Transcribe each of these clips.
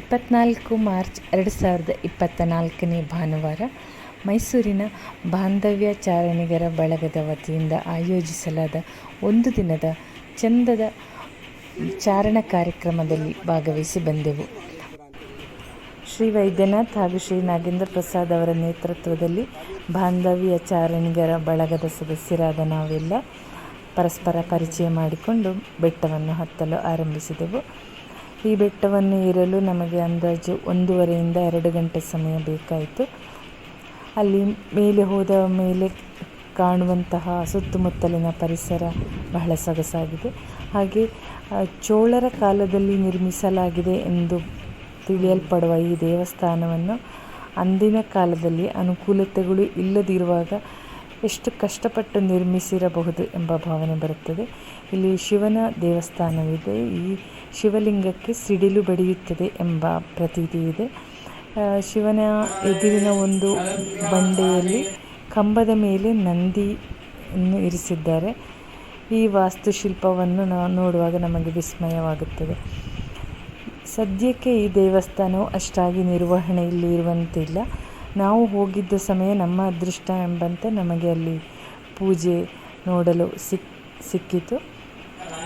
ಇಪ್ಪತ್ನಾಲ್ಕು ಮಾರ್ಚ್ ಎರಡು ಸಾವಿರದ ಇಪ್ಪತ್ತ ನಾಲ್ಕನೇ ಭಾನುವಾರ ಮೈಸೂರಿನ ಬಾಂಧವ್ಯ ಚಾರಣಿಗರ ಬಳಗದ ವತಿಯಿಂದ ಆಯೋಜಿಸಲಾದ ಒಂದು ದಿನದ ಚಂದದ ಚಾರಣ ಕಾರ್ಯಕ್ರಮದಲ್ಲಿ ಭಾಗವಹಿಸಿ ಬಂದೆವು. ಶ್ರೀ ವೈದ್ಯನಾಥ್ ಹಾಗೂ ಶ್ರೀ ನಾಗೇಂದ್ರ ಪ್ರಸಾದ್ ಅವರ ನೇತೃತ್ವದಲ್ಲಿ ಬಾಂಧವ್ಯ ಚಾರಣಿಗರ ಬಳಗದ ಸದಸ್ಯರಾದ ನಾವೆಲ್ಲ ಪರಸ್ಪರ ಪರಿಚಯ ಮಾಡಿಕೊಂಡು ಬೆಟ್ಟವನ್ನು ಹತ್ತಲು ಆರಂಭಿಸಿದೆವು. ಈ ಬೆಟ್ಟವನ್ನು ಏರಲು ನಮಗೆ ಅಂದಾಜು ಒಂದೂವರೆಯಿಂದ ಎರಡು ಗಂಟೆ ಸಮಯ ಬೇಕಾಯಿತು. ಅಲ್ಲಿ ಮೇಲೆ ಹೋದ ಮೇಲೆ ಕಾಣುವಂತಹ ಸುತ್ತಮುತ್ತಲಿನ ಪರಿಸರ ಬಹಳ ಸೊಗಸಾಗಿದೆ. ಹಾಗೆ ಚೋಳರ ಕಾಲದಲ್ಲಿ ನಿರ್ಮಿಸಲಾಗಿದೆ ಎಂದು ತಿಳಿಯಲ್ಪಡುವ ಈ ದೇವಸ್ಥಾನವನ್ನು ಅಂದಿನ ಕಾಲದಲ್ಲಿ ಅನುಕೂಲತೆಗಳು ಇಲ್ಲದಿರುವಾಗ ಎಷ್ಟು ಕಷ್ಟಪಟ್ಟು ನಿರ್ಮಿಸಿರಬಹುದು ಎಂಬ ಭಾವನೆ ಬರುತ್ತದೆ. ಇಲ್ಲಿ ಶಿವನ ದೇವಸ್ಥಾನವಿದೆ. ಈ ಶಿವಲಿಂಗಕ್ಕೆ ಸಿಡಿಲು ಬಡಿಯುತ್ತದೆ ಎಂಬ ಪ್ರತೀತಿ ಇದೆ. ಶಿವನ ಎದುರಿನ ಒಂದು ಬಂಡೆಯಲ್ಲಿ ಕಂಬದ ಮೇಲೆ ನಂದಿಯನ್ನು ಇರಿಸಿದ್ದಾರೆ. ಈ ವಾಸ್ತುಶಿಲ್ಪವನ್ನು ನಾವು ನೋಡುವಾಗ ನಮಗೆ ವಿಸ್ಮಯವಾಗುತ್ತದೆ. ಸದ್ಯಕ್ಕೆ ಈ ದೇವಸ್ಥಾನವು ಅಷ್ಟಾಗಿ ನಿರ್ವಹಣೆಯಲ್ಲಿ ಇರುವಂತಿಲ್ಲ ನಾವು ಹೋಗಿದ್ದ ಸಮಯ ನಮ್ಮ ಅದೃಷ್ಟ ಎಂಬಂತೆ ನಮಗೆ ಅಲ್ಲಿ ಪೂಜೆ ನೋಡಲು ಸಿಕ್, ಸಿಕ್ಕಿತು.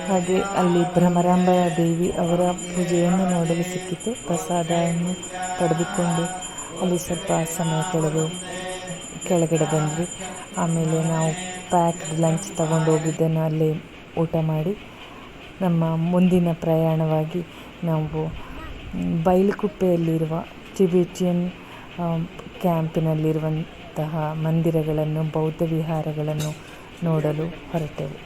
ಹಾಗೆ ಅಲ್ಲಿ ಭ್ರಮರಾಂಬ ದೇವಿ ಅವರ ಪೂಜೆಯನ್ನು ನೋಡಲು ಸಿಕ್ಕಿತು. ಪ್ರಸಾದವನ್ನು ಪಡೆದುಕೊಂಡು ಅಲ್ಲಿ ಸ್ವಲ್ಪ ಸಮಯ ಕಳೆದು, ಕೆಳಗಡೆ ಬಂದ್ವಿ. ಆಮೇಲೆ ನಾವು ಪ್ಯಾಕ್ಡ್ ಲಂಚ್ ತಗೊಂಡು ಹೋಗಿದ್ದನ್ನು ಅಲ್ಲಿ ಊಟ ಮಾಡಿ, ನಮ್ಮ ಮುಂದಿನ ಪ್ರಯಾಣವಾಗಿ ನಾವು ಬೈಲುಕುಪ್ಪೆಯಲ್ಲಿರುವ ಟಿಬೆಟಿಯನ್ ಕ್ಯಾಂಪಿನಲ್ಲಿರುವಂತಹ ಮಂದಿರಗಳನ್ನು ಬೌದ್ಧ ವಿಹಾರಗಳನ್ನು ನೋಡಲು ಹೊರಟೆವು.